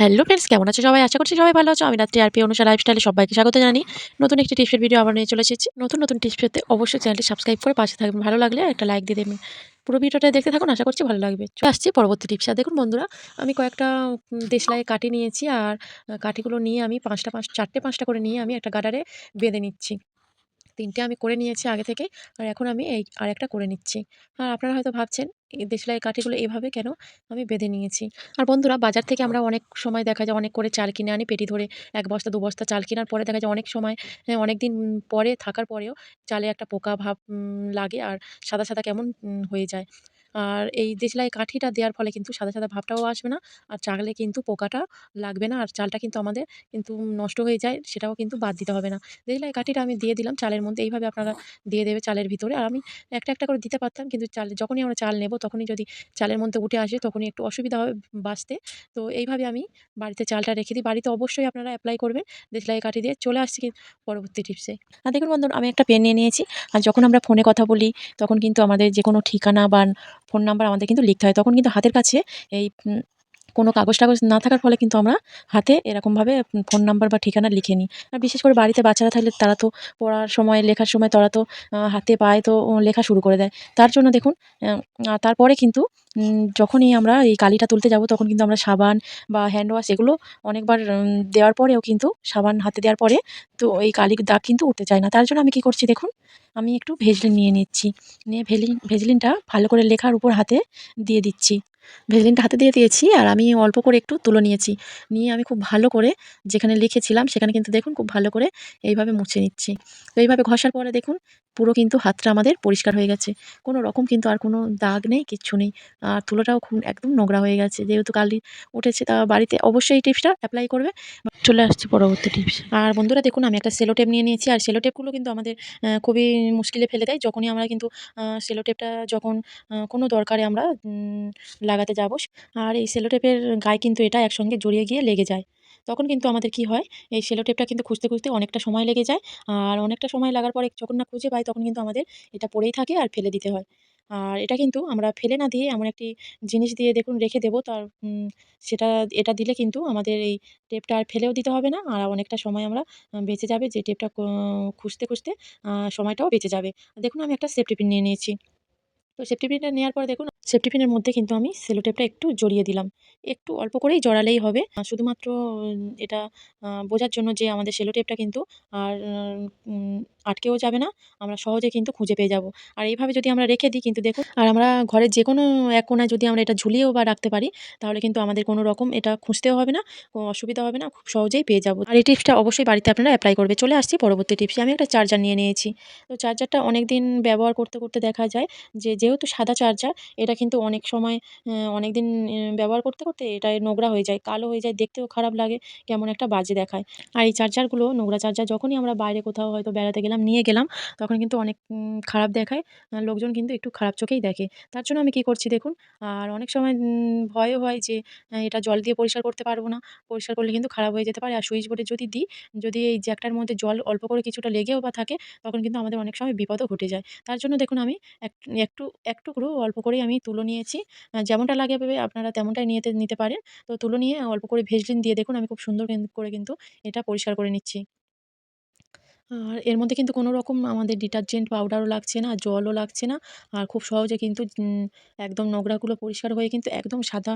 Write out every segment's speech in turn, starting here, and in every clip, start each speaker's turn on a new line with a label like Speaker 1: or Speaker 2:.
Speaker 1: Hello friends কেমন আছো সবাই? আশা করছি সবাই ভালো আছো। আমি রাত্রি আর আরপি অনুসার লাইফস্টাইলে সবাইকে স্বাগত জানি নতুন একটি টিপসের ভিডিও আবার নিয়ে চলে এসেছি। নতুন নতুন টিপস পেতে অবশ্যই চ্যানেলটি সাবস্ক্রাইব করে পাশে থাকবেন ভালো লাগলে একটা লাইক দিয়ে দেবেন। পুরো ভিডিওটা দেখতে থাকুন, আশা করছি ভালো লাগবে। চলে আসছি পরবর্তী টিপস দেখুন বন্ধুরা, আমি কয়েকটা দেশলাই কাঠি নিয়েছি আর কাঠিগুলো নিয়ে আমি পাঁচটা, পাঁচ, চারটে, পাঁচটা করে নিয়ে আমি একটা গাডারে বেঁধে নিচ্ছি। তিনটে আমি করে নিয়েছি আগে থেকে আর এখন আমি এই আরেকটা করে নিচ্ছি। আর আপনারা হয়তো ভাবছেন এই দেশলাই কাঠিগুলো এভাবে কেন আমি বেঁধে নিয়েছি? আর বন্ধুরা বাজার থেকে আমরা অনেক সময় দেখা যায় অনেক করে চাল কিনে আনি পেটি ধরে এক বস্তা দু বস্তা চাল কেনার পরে দেখা যায় অনেক সময় হ্যাঁ, অনেক দিন পরে থাকার পরেও চালে একটা পোকা ভাব লাগে আর সাদা সাদা কেমন হয়ে যায়। আর এই দেশলাই কাঠিটা দেওয়ার ফলে কিন্তু সাদা সাদা ভাবটাও আসবে না। আর চালে কিন্তু পোকাটা লাগবে না। আর চালটা কিন্তু আমাদের কিন্তু নষ্ট হয়ে যায়, সেটাও কিন্তু বাদ দিতে হবে না। দেশলাই কাঠিটা আমি দিয়ে দিলাম চালের মধ্যে। এইভাবে আপনারা দিয়ে দেবে চালের ভিতরে। আর আমি একটা একটা করে দিতে পারতাম। কিন্তু চাল, যখনই আমরা চাল নেব, তখনই যদি চালের মধ্যে উঠে আসে, তখনই একটু অসুবিধা হবে বাঁচতে। তো এইভাবে আমি বাড়িতে চালটা রেখে দিই। বাড়িতে অবশ্যই আপনারা অ্যাপ্লাই করবেন দেশলাই কাঠি দিয়ে। চলে আসছি পরবর্তী টিপসে আর দেখুন বন্ধুরা, আমি একটা পেন নিয়ে নিয়েছি। আর যখন আমরা ফোনে কথা বলি, তখন কিন্তু আমাদের যে কোনো ঠিকানা বা ফোন নাম্বার আমাদের কিন্তু লিখতে হয়। তখন কিন্তু হাতের কাছে এই কোনো কাগজ টাগজ না থাকার ফলে কিন্তু আমরা হাতে এরকমভাবে ফোন নাম্বার বা ঠিকানা লিখে নিই। আর বিশেষ করে বাড়িতে বাচ্চারা থাকলে তারা তো পড়ার সময়, লেখার সময় তারা তো হাতে পায়ে তো লেখা শুরু করে দেয়। তার জন্য দেখুন তারপরে কিন্তু যখনই আমরা এই কালিটা তুলতে যাব তখন কিন্তু আমরা সাবান বা হ্যান্ড ওয়াশ এগুলো অনেকবার দেওয়ার পরেও কিন্তু সাবান হাতে দেওয়ার পরে তো এই কালির দাগ কিন্তু উঠতে চায় না। তার জন্য আমি কি করছি দেখুন, আমি একটু ভেজলিন নিয়ে নিচ্ছি। নিয়ে ভেলিন ভেজলিনটা ভালো করে লেখার উপর হাতে দিয়ে দিচ্ছি। ভেজলিনটা হাতে দিয়ে দিয়েছি আর আমি অল্প করে একটু তুলে নিয়েছি। নিয়ে আমি খুব ভালো করে যেখানে লিখেছিলাম সেখানে কিন্তু দেখুন খুব ভালো করে এইভাবে মুছে নিচ্ছি। তো এইভাবে ঘষার পরে দেখুন পুরো কিন্তু হাতটা আমাদের পরিষ্কার হয়ে গেছে। কোনো রকম কিন্তু আর কোনো দাগ নেই কিচ্ছু নেই। আর তুলোটাও খুব একদম নোংরা হয়ে গেছে। যেহেতু কালি উঠেছে তা বাড়িতে অবশ্যই এই টিপসটা অ্যাপ্লাই করবে। চলে আসছে পরবর্তী টিপস। আর বন্ধুরা দেখুন আমি একটা সেলো টেপ নিয়ে নিয়েছি। আর সেলো টেপগুলো কিন্তু আমাদের খুবই মুশকিলে ফেলে দেয়। যখনই আমরা কিন্তু সেলো টেপটা যখন কোনো দরকারে আমরা উম, লাগাতে যাব। আর এই সেলো টেপের গায়ে কিন্তু এটা একসঙ্গে জড়িয়ে গিয়ে লেগে যায়। তখন কিন্তু আমাদের কি হয়, এই সেলো টেপটা কিন্তু খুঁজতে খুঁজতে অনেকটা সময় লেগে যায়। আর অনেকটা সময় লাগার পরে যখন না খুঁজে পাই, তখন কিন্তু আমাদের এটা পড়েই থাকে আর ফেলে দিতে হয়। আর এটা কিন্তু আমরা ফেলে না দিয়ে এমন একটি জিনিস দিয়ে দেখুন রেখে দেবো, তার সেটা, এটা দিলে কিন্তু আমাদের এই টেপটা আর ফেলেও দিতে হবে না। আর অনেকটা সময় আমরা বেঁচে যাবে যে টেপটা খুঁজতে খুঁজতে সময়টাও বেঁচে যাবে। দেখুন আমি একটা সেফটি পিন নিয়ে নিয়েছি। তো সেফটি পিনটা নেওয়ার পর দেখুন সেফটি পিনের মধ্যে কিন্তু আমি সেলো টেপটা একটু জড়িয়ে দিলাম। একটু অল্প করেই জড়ালেই হবে। শুধুমাত্র এটা বোঝার জন্য যে আমাদের সেলো টেপটা কিন্তু আর আটকেও যাবে না, আমরা সহজে কিন্তু খুঁজে পেয়ে যাব। আর এইভাবে যদি আমরা রেখে দিই কিন্তু দেখুন, আর আমরা ঘরের যে কোনো এক কোণায় যদি আমরা এটা ঝুলিয়েও বা রাখতে পারি, তাহলে কিন্তু আমাদের কোনো রকম এটা খুঁজতেও হবে না অসুবিধা হবে না, খুব সহজেই পেয়ে যাব। আর এই টিপসটা অবশ্যই বাড়িতে আপনারা অ্যাপ্লাই করবে। চলে আসছি পরবর্তী টিপসে। আমি একটা চার্জার নিয়ে নিয়েছি। তো চার্জারটা অনেক দিন ব্যবহার করতে করতে দেখা যায় যে, যেহেতু সাদা চার্জার এটা কিন্তু অনেক সময় অনেক দিন ব্যবহার করতে করতে এটা নোংরা হয়ে যায়, কালো হয়ে যায়, দেখতেও খারাপ লাগে, কেমন একটা বাজে দেখায়। আর এই চার্জারগুলো নোংরা চার্জার যখনই আমরা বাইরে কোথাও হয়তো বেড়াতে গেলাম, নিয়ে গেলাম। তখন কিন্তু অনেক খারাপ দেখায়। লোকজন কিন্তু একটু খারাপ চোখেই দেখে। তার জন্য আমি কী করছি দেখুন, আর অনেক সময় ভয়ও হয় যে এটা জল দিয়ে পরিষ্কার করতে পারব না। পরিষ্কার করলে কিন্তু খারাপ হয়ে যেতে পারে। আর সুইচ বোর্ডে যদি দিই, যদি এই জ্যাকটার মধ্যে জল অল্প করে কিছুটা লেগেও বা থাকে, তখন কিন্তু আমাদের অনেক সময় বিপদও ঘটে যায়। তার জন্য দেখুন আমি এক, একটু, এক টুকরো অল্প করেই আমি তুলো নিয়েছি। যেমনটা লাগে ভেবে আপনারা তেমনটাই নিয়ে নিতে পারেন। তো তুলো নিয়ে অল্প করে ভেজলিন দিয়ে দেখুন, আমি খুব সুন্দর করে কিন্তু এটা পরিষ্কার করে নিচ্ছি। আর এর মধ্যে কিন্তু কোনো রকম আমাদের ডিটারজেন্ট পাউডারও লাগছে না, জলও লাগছে না। আর খুব সহজে কিন্তু একদম নোংরাগুলো পরিষ্কার হয়ে কিন্তু একদম সাদা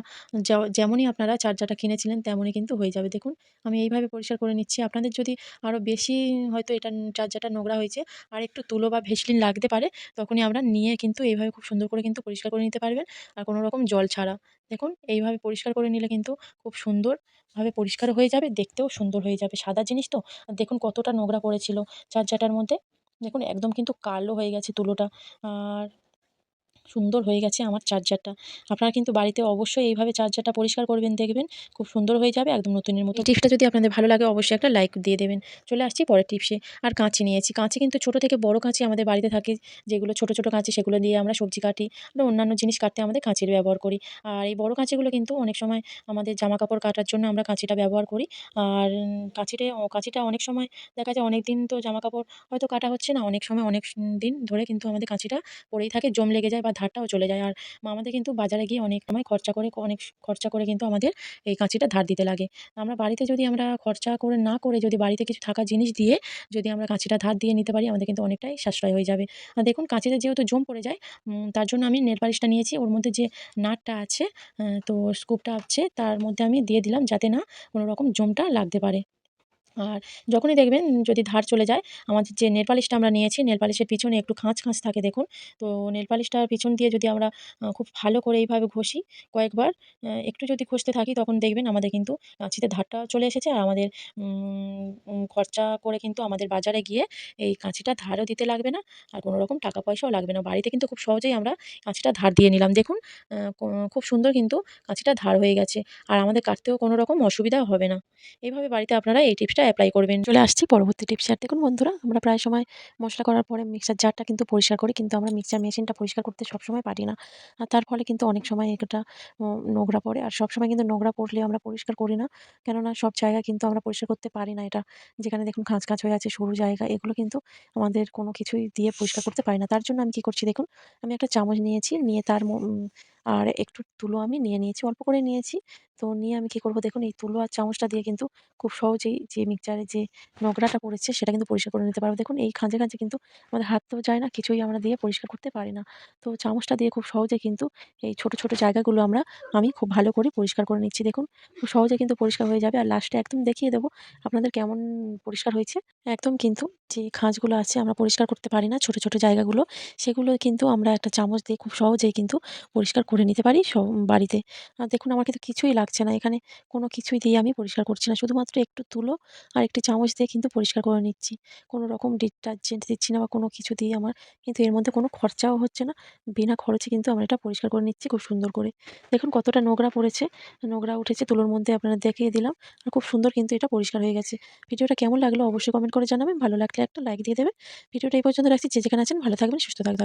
Speaker 1: যেমনই আপনারা চার্জারটা কিনেছিলেন তেমনই কিন্তু হয়ে যাবে। দেখুন আমি এইভাবে পরিষ্কার করে নিচ্ছি। আপনাদের যদি আরও বেশি হয়তো এটা চার্জারটা নোংরা হয়েছে আর একটু তুলো বা ভেসলিন লাগতে পারে, তখনই আমরা নিয়ে কিন্তু এইভাবে খুব সুন্দর করে কিন্তু পরিষ্কার করে নিতে পারবেন। আর কোনো রকম জল ছাড়া। দেখুন এইভাবে পরিষ্কার করে নিলে কিন্তু খুব সুন্দরভাবে পরিষ্কার হয়ে যাবে, দেখতেও সুন্দর হয়ে যাবে। সাদা জিনিস তো। দেখুন কতটা নোংরা পড়েছিল। চার্জারটার মধ্যে। দেখুন একদম কিন্তু কালো হয়ে গেছে তুলোটা। আর সুন্দর হয়ে গেছে আমার চার্জারটা। আপনারা কিন্তু বাড়িতে অবশ্যই এইভাবে চার্জারটা পরিষ্কার করবেন দেখবেন খুব সুন্দর হয়ে যাবে একদম নতুনের মতো। টিপসটা যদি আপনাদের ভালো লাগে অবশ্যই একটা লাইক দিয়ে দেবেন। চলে আসছি পরের টিপসে। আর কাঁচি নিয়েছি। কাঁচি কিন্তু ছোট থেকে বড় কাঁচি আমাদের বাড়িতে থাকে যেগুলো ছোট, ছোট কাঁচি সেগুলো দিয়ে আমরা সবজি কাটি বা অন্যান্য জিনিস কাটতে আমাদের কাঁচির ব্যবহার করি। আর এই বড় কাঁচিগুলো কিন্তু অনেক সময় আমাদের জামা কাপড় কাটার জন্য আমরা কাঁচিটা ব্যবহার করি। আর কাঁচিটে কাঁচিটা অনেক সময় দেখা যায় অনেক দিন তো জামা কাপড় হয়তো কাটা হচ্ছে না। অনেক সময় অনেক দিন ধরে কিন্তু আমাদের কাঁচিটা পড়েই থাকে, জম লেগে যায় বা ধারটাও চলে যায়। আর আমাদের কিন্তু বাজারে গিয়ে অনেক সময় খরচা করে, অনেক খরচা করে কিন্তু আমাদের এই কাঁচিটা ধার দিতে লাগে। আমরা বাড়িতে যদি আমরা খরচা করে না করে যদি বাড়িতে কিছু থাকা জিনিস দিয়ে যদি আমরা কাঁচিটা ধার দিয়ে নিতে পারি, আমাদের কিন্তু অনেকটাই সাশ্রয় হয়ে যাবে। আর দেখুন কাঁচিতে যেহেতু জম পড়ে যায় তার জন্য আমি নেল পালিশটা নিয়েছি। ওর মধ্যে যে নাটটা আছে তো স্কুপটা আছে, তার মধ্যে আমি দিয়ে দিলাম যাতে না কোনো রকম জংটা লাগতে পারে। আর যখনই দেখবেন যদি ধার চলে যায়, আমাদের যে নেল পালিশটা আমরা নিয়েছি, নেল পালিশের পিছনে একটু খাঁচ খাঁজ থাকে দেখুন। তো নেল পালিশটার পিছন দিয়ে যদি আমরা খুব ভালো করে এইভাবে ঘষি কয়েকবার একটু যদি ঘষতে থাকি তখন দেখবেন আমাদের কিন্তু কাঁচিতে ধারটা চলে এসেছে আর আমাদের খরচা করে কিন্তু আমাদের বাজারে গিয়ে এই কাঁচিটা ধারও দিতে লাগবে না আর কোনো রকম টাকা পয়সাও লাগবে না। বাড়িতে কিন্তু খুব সহজেই আমরা কাঁচিটা ধার দিয়ে নিলাম। দেখুন খুব সুন্দর কিন্তু কাঁচিটা ধার হয়ে গেছে আর আমাদের কাটতেও কোনো রকম অসুবিধা হবে না। এইভাবে বাড়িতে আপনারা এই টিপসটা অ্যাপ্লাই করবেন। চলে আসছি পরবর্তী টিপস আর দেখুন বন্ধুরা, আমরা প্রায় সময় মশলা করার পরে মিক্সার জারটা কিন্তু পরিষ্কার করি, কিন্তু আমরা মিক্সার মেশিনটা পরিষ্কার করতে সবসময় পারি না। আর তার ফলে কিন্তু অনেক সময় এটা নোংরা পড়ে। আর সবসময় কিন্তু নোংরা পড়লে আমরা পরিষ্কার করি না। কেননা সব জায়গা কিন্তু আমরা পরিষ্কার করতে পারি না এটা। যেখানে দেখুন খাঁজ খাঁজ হয়ে আছে, সরু জায়গা, এগুলো কিন্তু আমাদের কোনো কিছুই দিয়ে পরিষ্কার করতে পারি না। তার জন্য আমি কি করছি দেখুন, আমি একটা চামচ নিয়েছি। নিয়ে তার আর একটু তুলো আমি নিয়ে নিয়েছি, অল্প করে নিয়েছি। তো নিয়ে আমি কি করব দেখুন, এই তুলো আর চামচটা দিয়ে কিন্তু খুব সহজেই যে মিক্সচারে যে নোংরাটা পড়েছে সেটা কিন্তু পরিষ্কার করে নিতে পারব। দেখুন, এই খাঁজে খাঁজে কিন্তু আমাদের হাত তো যায় না, কিছুই আমরা দিয়ে পরিষ্কার করতে পারি না। তো চামচটা দিয়ে খুব সহজে কিন্তু এই ছোট ছোট জায়গাগুলো আমরা, আমি খুব ভালো করে পরিষ্কার করে নিচ্ছি। দেখুন, খুব সহজে কিন্তু পরিষ্কার হয়ে যাবে। আর লাস্টে একদম দেখিয়ে দেবো আপনাদের কেমন পরিষ্কার হয়েছে। একদম কিন্তু যে খাঁজগুলো আছে আমরা পরিষ্কার করতে পারি না, ছোট ছোট জায়গাগুলো, সেগুলো কিন্তু আমরা একটা চামচ দিয়ে খুব সহজেই কিন্তু পরিষ্কার করে নিতে পারি সব বাড়িতে। আর দেখুন, আমার কিন্তু কিছুই লাগছে না। এখানে কোনো কিছুই দিয়ে আমি পরিষ্কার করছি না। শুধুমাত্র একটু তুলো আর একটি চামচ দিয়ে কিন্তু পরিষ্কার করে নিচ্ছি। কোনো রকম ডিটারজেন্ট দিচ্ছি না বা কোনো কিছু দিয়ে আমার কিন্তু এর মধ্যে কোনো খরচাও হচ্ছে না। বিনা খরচে কিন্তু আমরা এটা পরিষ্কার করে নিচ্ছি খুব সুন্দর করে। দেখুন, কতটা নোংরা পড়েছে। নোংরা উঠেছে, তুলোর মধ্যে আপনারা দেখিয়ে দিলাম আর খুব সুন্দর কিন্তু এটা পরিষ্কার হয়ে গেছে। ভিডিওটা কেমন লাগল অবশ্যই কমেন্ট করে জানাবেন। ভালো লাগলে একটা লাইক দিয়ে দেবেন। ভিডিওটা এই পর্যন্ত রাখছি। যে যেখানে আছেন ভালো থাকবেন, সুস্থ থাকবেন।